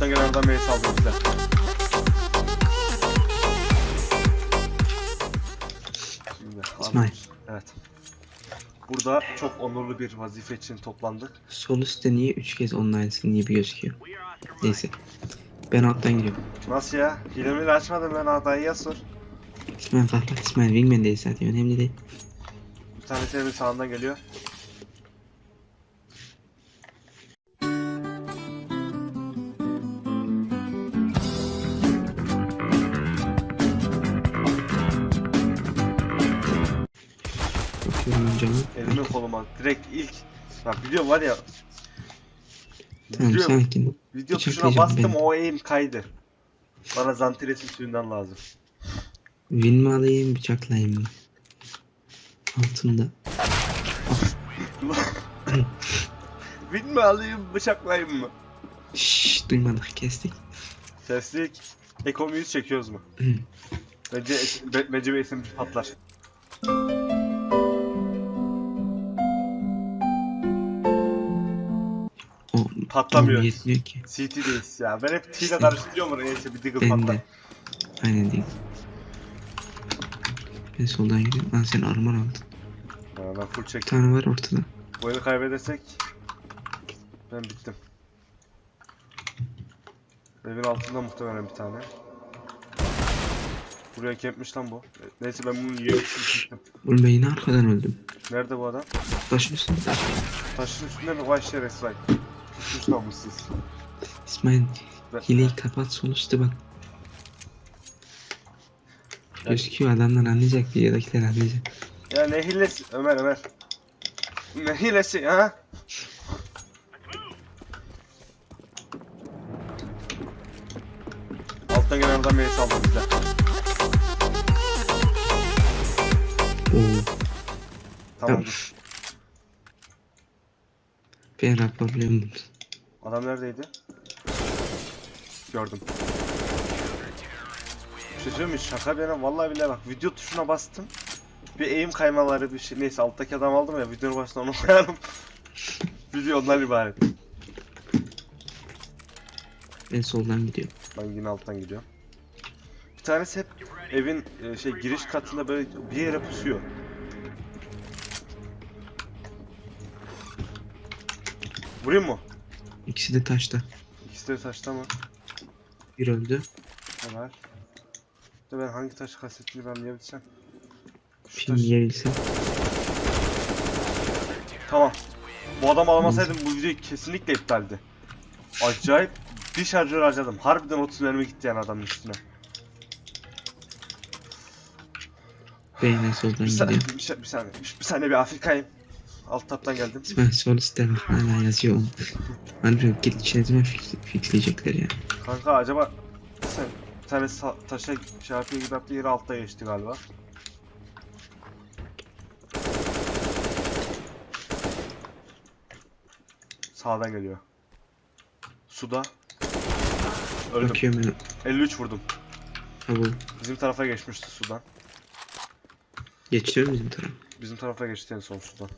Alttan gelen adam beni saldırdı. Şimdi, İsmail. Evet. Burada çok onurlu bir vazife için toplandık. Sol üstte niye 3 kez online'sın niye bir gözüküyor? Neyse. Ben alttan giriyorum. Nasıl ya? Hilemiyle açmadım ben adayıya sor. İsmail kapat İsmail Wingman değil zaten önemli değil. Bir tanesi evin sağından geliyor. Ama. Elimi koluma direkt ilk. Ya biliyorum var ya. Tamam Biliyorum. sakin. Video tuşuna Bıçaklayacağım bastım ben. o aim kaydı. Bana zantiresin suyundan lazım. Win mi alayım bıçaklayayım mı? Altında. Win mi alayım bıçaklayayım mı? Şşş duymadık kestik. Seslik. Eko 100 çekiyoruz mu? Bence, be, bence bir SMG patlar. Patlamıyor. yetmiyor ki. CT'deyiz ya. Ben hep T ile karıştırıyorum oraya neyse bir diggle Ben patlar. de. Aynen değil. Ben soldan gidiyorum. Lan sen armor aldın. Ha, ben full Bir çek. tane var ortada. Bu oyunu kaybedersek ben bittim. Evin altında muhtemelen bir tane. Buraya kempmiş lan bu. Neyse ben bunu yiyorum. Oğlum ben yine arkadan öldüm. Nerede bu adam? Taşın üstünde taş. Taşın üstünde mi? Vay şerefsiz vay. Sus namussuz. İsmail Ben- hileyi kapat üstte bak. Gözüküyor adamlar anlayacak videodakiler anlayacak. Ya ne hilesi? Ömer Ömer. Ne hilesi ha? Alttan gelen adam beni saldırdı bize. Tamam. Ben raporluyorum bunu. Adam neredeydi? Gördüm. Bir şey? Şaka bir yana vallahi billahi bak video tuşuna bastım. Bir eğim kaymaları bir şey. Neyse alttaki adamı aldım ya videonun başına onu koyarım. Video ondan ibaret. Ben soldan gidiyorum. Ben yine alttan gidiyorum. Bir tanesi hep evin e, şey giriş katında böyle bir yere pusuyor. Vurayım mı? İkisi de taşta. İkisi de taşta mı? Bir öldü. Ömer. De ben hangi taş kastettiğini ben anlayabilsem. Şu Şimdi taş. yiyebilsem. Tamam. Bu adam almasaydım bu video kesinlikle iptaldi. Acayip bir şarjör harcadım. Harbiden 30 mermi gitti yani adamın üstüne. Ben yine soldan Bir, sa- gidiyorum. bir, bir saniye, bir, bir saniye bir Afrika'yım. Alt taptan geldim. İsmail üstte bak hala yazıyor oğlum. Harbi git içerisine fix, fixleyecekler ya. Kanka acaba sen bir tane taşa şey yapıyor gibi yaptı yeri altta geçti galiba. Sağdan geliyor. Suda. Öldüm. Bakıyorum ben. 53 vurdum. Ha bu. Bizim tarafa geçmişti sudan. Geçiyor bizim taraf. Bizim tarafa geçti en son sudan.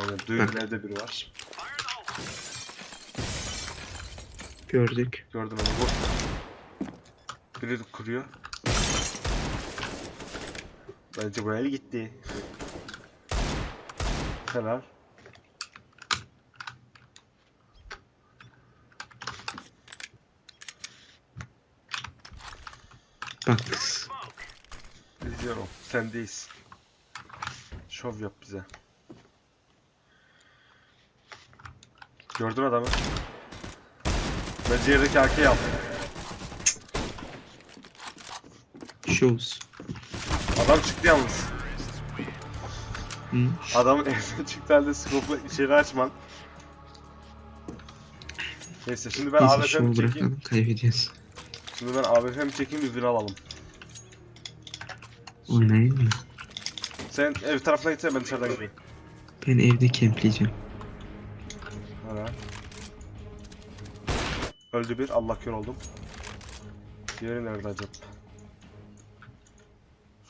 Aynen. Evde biri var. Gördük. Gördüm onu. Vur. Biri kuruyor. Bence bu el gitti. Helal. Bak. İzliyorum. Sendeyiz. Şov yap bize. Gördün adamı. Bence yerdeki AK'yi al. Shows. Adam çıktı yalnız. Hı? Adamın çıktı halde scope'la içeri açman. Neyse şimdi ben Neyse AWP'mi şovu çekeyim. bırakalım kaybediyoruz. Şimdi ben AWP'mi çekeyim bir viral alalım. Oynayayım mı? Sen ev tarafına gitsene ben dışarıdan gideyim. Ben evde campleyeceğim. Öldü bir. Allah kör oldum. Diğeri nerede acaba?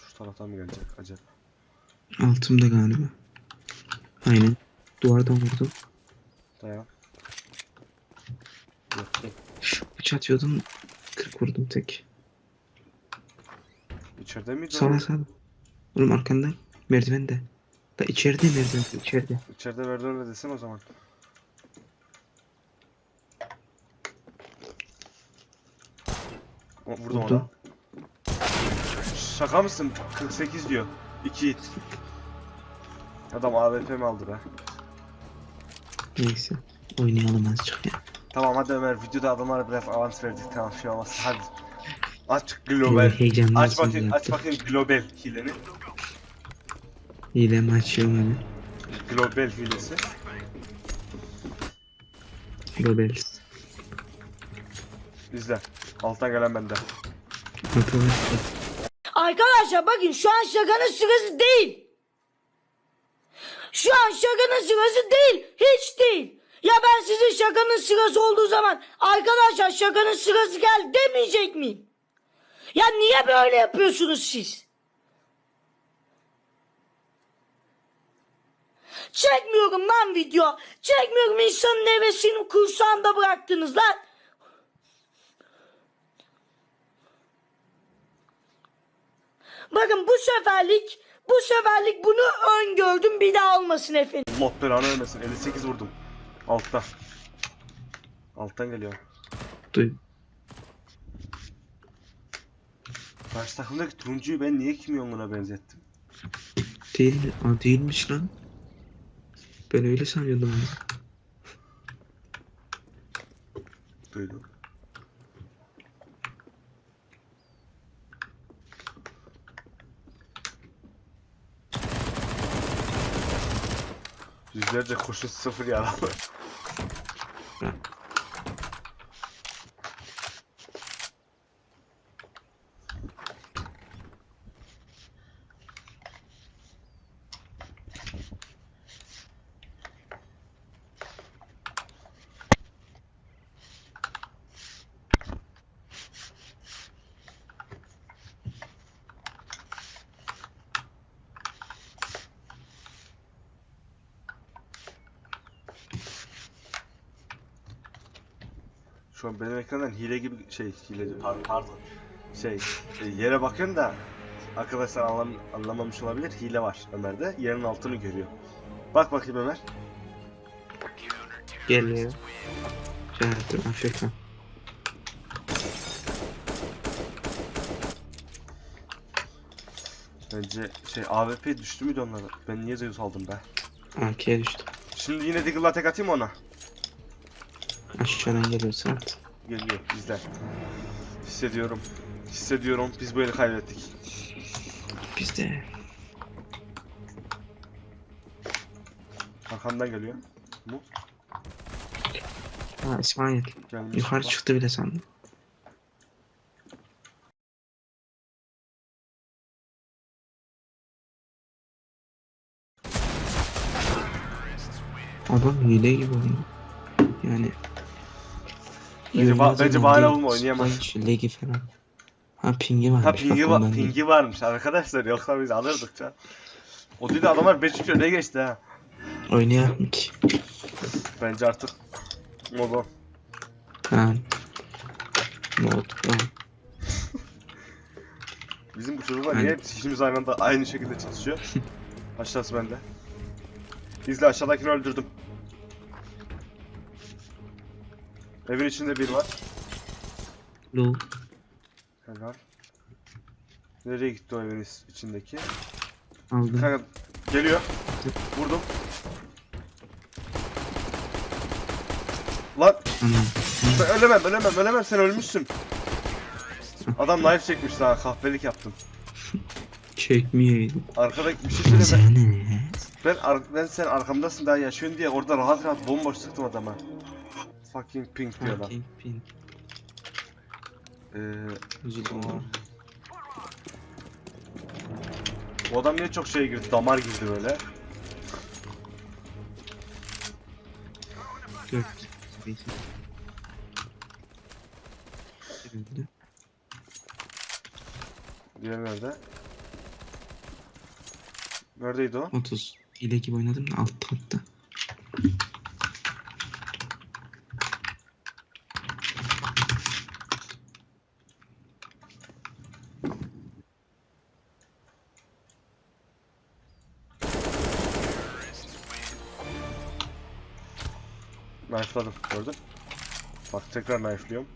Şu taraftan mı gelecek acaba? Altımda galiba. Aynen. Duvardan vurdum. Dayan. Yok ki. Bıç atıyordum. 40 vurdum tek. İçeride miydi? o? Sağda sağda. Oğlum arkanda. Merdivende. Da içeride merdivende içeride. İçeride öyle desin o zaman. Vurdum Vurdu. ona. Şaka mısın? 48 diyor. 2 hit. Adam AWP mi aldı be? Neyse. Oynayalım azıcık ya. Tamam hadi Ömer videoda adamlara biraz avans verdik tamam şey olmaz hadi. Aç global. heyecanlı Aç bakayım aç bakayım global hileni. Hilemi açıyorum hemen. Global hilesi. Globals. İzle. Alttan gelen bende. Arkadaşlar bakın şu an şakanın sırası değil. Şu an şakanın sırası değil. Hiç değil. Ya ben sizin şakanın sırası olduğu zaman arkadaşlar şakanın sırası gel demeyecek miyim? Ya niye böyle yapıyorsunuz siz? Çekmiyorum lan video. Çekmiyorum insanın hevesini kursağında bıraktınız lan. Bakın bu seferlik bu seferlik bunu öngördüm bir daha olmasın efendim. Allah belanı vermesin. 58 vurdum. Altta. Alttan geliyor. duy. Karşı takımdaki turuncuyu ben niye Kim Jong-un'a benzettim? Değil? Aa, değilmiş lan. Ben öyle sanıyordum onu. Duydum. Yüzlerce kurşun sıfır yaralı. Şu an benim ekrandan hile gibi şey hile pardon, pardon. Şey e, yere bakıyorum da arkadaşlar anlam, anlamamış olabilir hile var Ömer'de yerin altını görüyor. Bak bakayım Ömer. Geliyor. Cennetim Afrika. Bence şey AWP düştü müydü onlara? Ben niye Zeus aldım be? AK'ye düştü. Şimdi yine Diggle'la tek atayım ona? Aşağıdan geliyorsa at. Geliyor izle. Hissediyorum. Hissediyorum biz böyle kaybettik. Biz de. Arkamdan geliyor. Bu Ha İsmail. gelmiş. Yukarı Bak. çıktı bile sandım. Adam hile gibi oynuyor. Yani Bence ba- bence bulma, oynayamaz. Splash Ligi falan. Ha pingi varmış. Ha pingi, va- pingi varmış arkadaşlar yoksa biz alırdık can. O değil de adamlar 5-3 öne geçti ha. Oynayalım ki. Bence artık modu. Tamam. Mod. Tamam. Bizim bu çocuklar niye hep işimiz aynı anda aynı şekilde çalışıyor? Aşağısı bende. İzle aşağıdakini öldürdüm. Evin içinde bir var. Low. Helal. Nereye gitti o evin içindeki? Aldım. Kanka geliyor. Vurdum. Lan ben ölemem ölemem ölemem sen ölmüşsün. Adam knife çekmiş daha kahpelik yaptım. Çekmeyeydim. Arkadaki bir şey söyle ben, ben sen arkamdasın daha yaşıyorsun diye orada rahat rahat bomboş sıktım adama. Fucking pink diyor adam. Fucking pin. Ee, Üzüldüm lan. bu adam niye çok şey girdi damar girdi böyle. Öldü. Diğer nerede? Neredeydi o? 30. Hile gibi oynadım da alt katta. Knife'ladım gördün. Bak tekrar knife'lıyorum.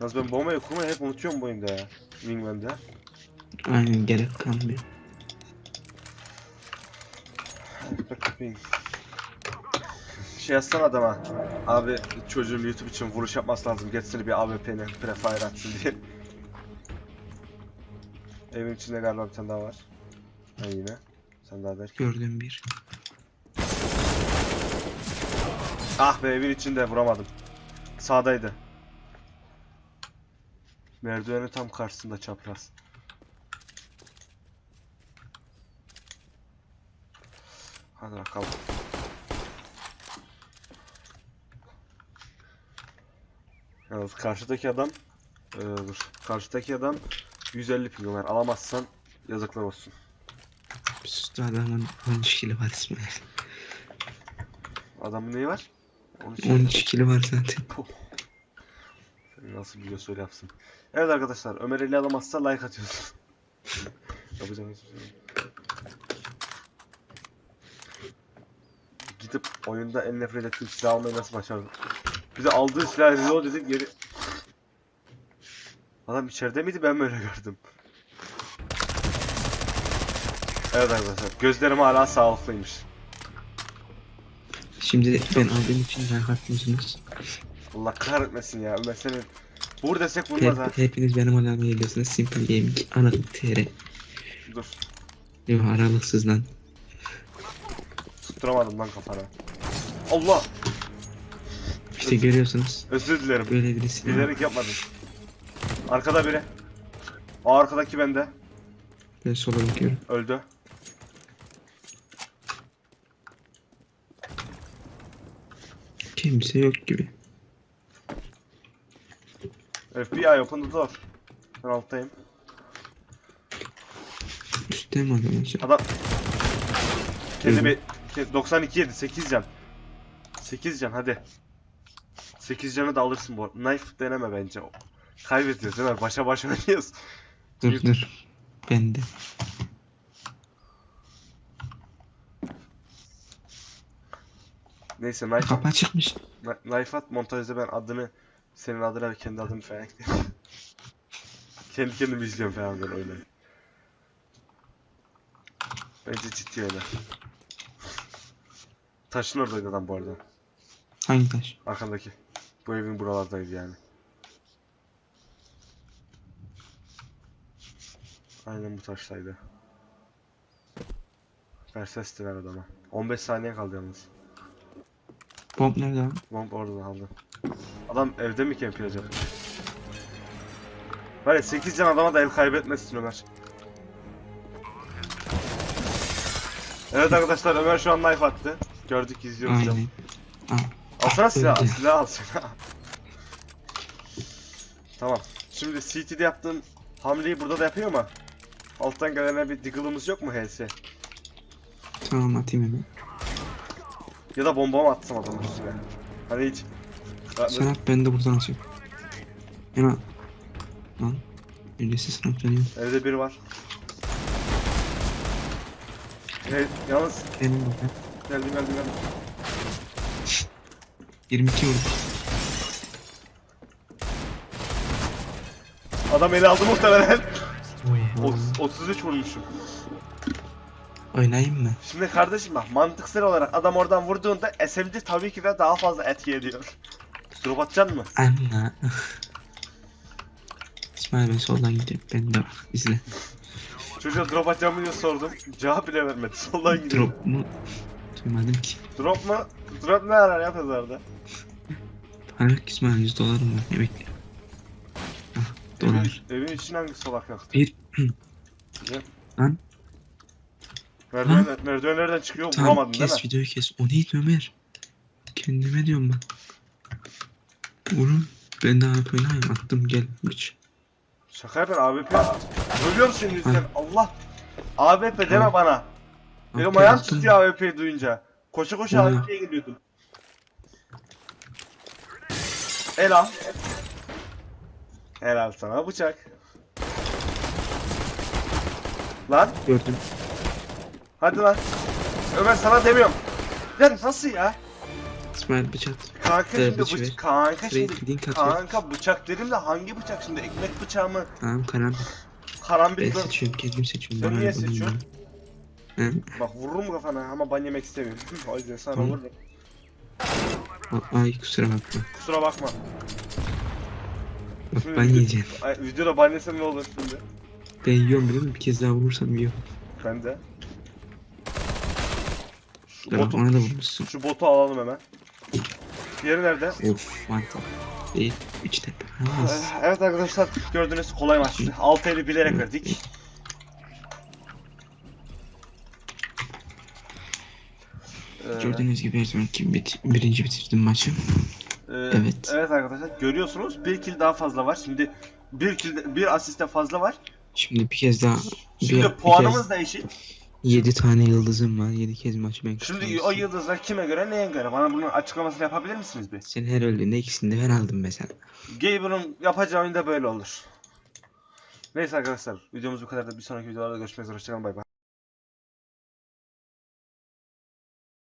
Yalnız ben bombayı kurmayı hep unutuyorum bu oyunda ya. Wingman'de. Aynen gerek kalmıyor. Şey yazsana adama. Abi çocuğun YouTube için vuruş yapması lazım. Geçsin bir AWP'ne prefire atsın diye. Evin içinde galiba bir tane daha var. Ha yine. Sen daha derken. Gördüm bir. Ah be evin içinde vuramadım. Sağdaydı. Merdivenin tam karşısında çapraz. Hadi bakalım. Yalnız karşıdaki adam ee, dur. Karşıdaki adam 150 ping var. Alamazsan yazıklar olsun. Üstü adamın 13 kilo var İsmail. Adamın neyi var? 13 13 kilo var zaten. Nasıl biliyor söyle yapsın. Evet arkadaşlar Ömer eli alamazsa like atıyorsun. Yapacağım hiçbir şey. Gidip oyunda en nefret ettiğim silah almayı nasıl başardım? Bir de aldığı silah reload edip geri... Adam içeride miydi ben böyle gördüm. Evet arkadaşlar gözlerim hala sağlıklıymış. Şimdi ben aldığım için like atmıyorsunuz. Allah kahretmesin ya Ömer seni vur desek vurmaz ha. Hep, hepiniz benim odama geliyorsunuz. Simple Gaming. Aralık TR. Dur Yok aralıksız lan. tutturamadım lan kafana. Allah İşte görüyorsunuz. özür dilerim. Böyle birisi. Bilerek yapmadım. Arkada biri. O arkadaki bende. Ben sola bakıyorum. Öldü. Kimse yok gibi. FBI open the door. Ben alttayım. Üstte mi adam acaba? Adam kendi bir ke- 92 yedi 8 can. 8 can hadi. 8 canı da alırsın bu. arada. Knife deneme bence. Kaybediyoruz Ömer. Başa baş oynuyoruz. Dur dur. Bende. Neyse knife, Kapı çıkmış. kni- knife at montajda ben adını senin adına ve kendi adımı falan kendi kendimi izliyorum falan böyle öyle. Bence ciddi öyle. Taşın oradaydı adam bu arada. Hangi taş? Arkandaki. Bu evin buralardaydı yani. Aynen bu taştaydı. Ver ses de ver adama. 15 saniye kaldı yalnız. Bomb nerede abi? Bomb orada kaldı. Adam evde mi camp yapacak? Var ya 8 can adama da ev kaybetmesin Ömer. Evet arkadaşlar Ömer şu an knife attı. Gördük izliyoruz. Aynen. Al. Alsana silah, silah al silah. tamam. Şimdi CT'de yaptığın hamleyi burada da yapıyor mu? Alttan gelene bir diggle'ımız yok mu HS? Tamam atayım hemen. Ya da bomba mı atsam adamın üstüne? Hani hiç... Sen at ben de buradan atıyorum. Hemen. Lan. Sınıf dönüyor. Evde biri var. Evet, yalnız Benim burada. geldim geldim geldim. 22 vurdu. Adam eli aldı muhtemelen. Oy. Ot- 33 vurmuşum. Oynayayım mı? Şimdi kardeşim bak mantıksal olarak adam oradan vurduğunda SMG tabii ki de daha fazla etki ediyor. Drop atacaksın mı? Anna. İsmail ben soldan gidiyorum. Ben de bak izle. Çocuğa drop atacağımı diye sordum. Cevap bile vermedi. Soldan gidiyor. Drop. Mu? Duymadım ki. drop mu? Drop ne arar ya pazarda? Para yok İsmail 100 dolarım var. Ne bekliyor? Ah Evin, dolar. evin için hangi solak yaktı? Bir. Lan. Merdivenler, merdivenlerden çıkıyor Tamam vuramadın değil mi? kes videoyu kes. O neydi Ömer? Kendime diyorum ben. Oğlum ben daha oynayayım. Attım gel. Üç. Şaka yapın AWP. Ölüyorum şimdi yüzünden. Allah. AWP deme Tamam. bana. Benim Attım, ayağım attım. tutuyor AWP'yi duyunca. Koşa koşa Oluyor. AWP'ye gidiyordum. El al. Helal sana bıçak. Lan Gördüm. Hadi lan. Ömer sana demiyorum. Lan nasıl ya? İsmail bıçak. Kanka Ee, şimdi bıçak ver. bıçak kanka şimdi link atıyor. kanka bıçak dedim de hangi bıçak şimdi ekmek bıçağı mı Tamam karan. Ben mi? seçiyorum kendim seçiyorum. Sen Bana niye ne, bana ne. seçiyorsun? Hı? Bak vururum kafana ama ban yemek istemiyorum. o yüzden sana Tamam. vururum. A- Ay kusura bakma. Kusura bakma. Bak ben yiyeceğim. Ay, videoda ban yesem ne olur şimdi? Ben yiyorum biliyor musun? Bir kez daha vurursam yiyorum. Ben de. Şu botu, ona da vurmuşsun. şu botu alalım hemen. Diğeri nerede? Of mantap. Bir, üç tepe. Ee, Evet arkadaşlar gördüğünüz kolay maçtı. 6 eli bilerek verdik. Ee, Gördüğünüz gibi her zamanki bit birinci bitirdim maçı. e, evet. Evet arkadaşlar görüyorsunuz bir kill daha fazla var. Şimdi bir kill bir asiste fazla var. Şimdi bir kez daha Şimdi bir, puanımız da eşit. 7 tane yıldızım var. 7 kez maçı ben Şimdi o yıldızlar kime göre neye göre? Bana bunun açıklamasını yapabilir misiniz bir? Sen her öldüğünde ikisini de ben aldım mesela. Gaber'ın yapacağı oyunda böyle olur. Neyse arkadaşlar videomuz bu kadar da bir sonraki videolarda görüşmek üzere. Hoşçakalın bay bay.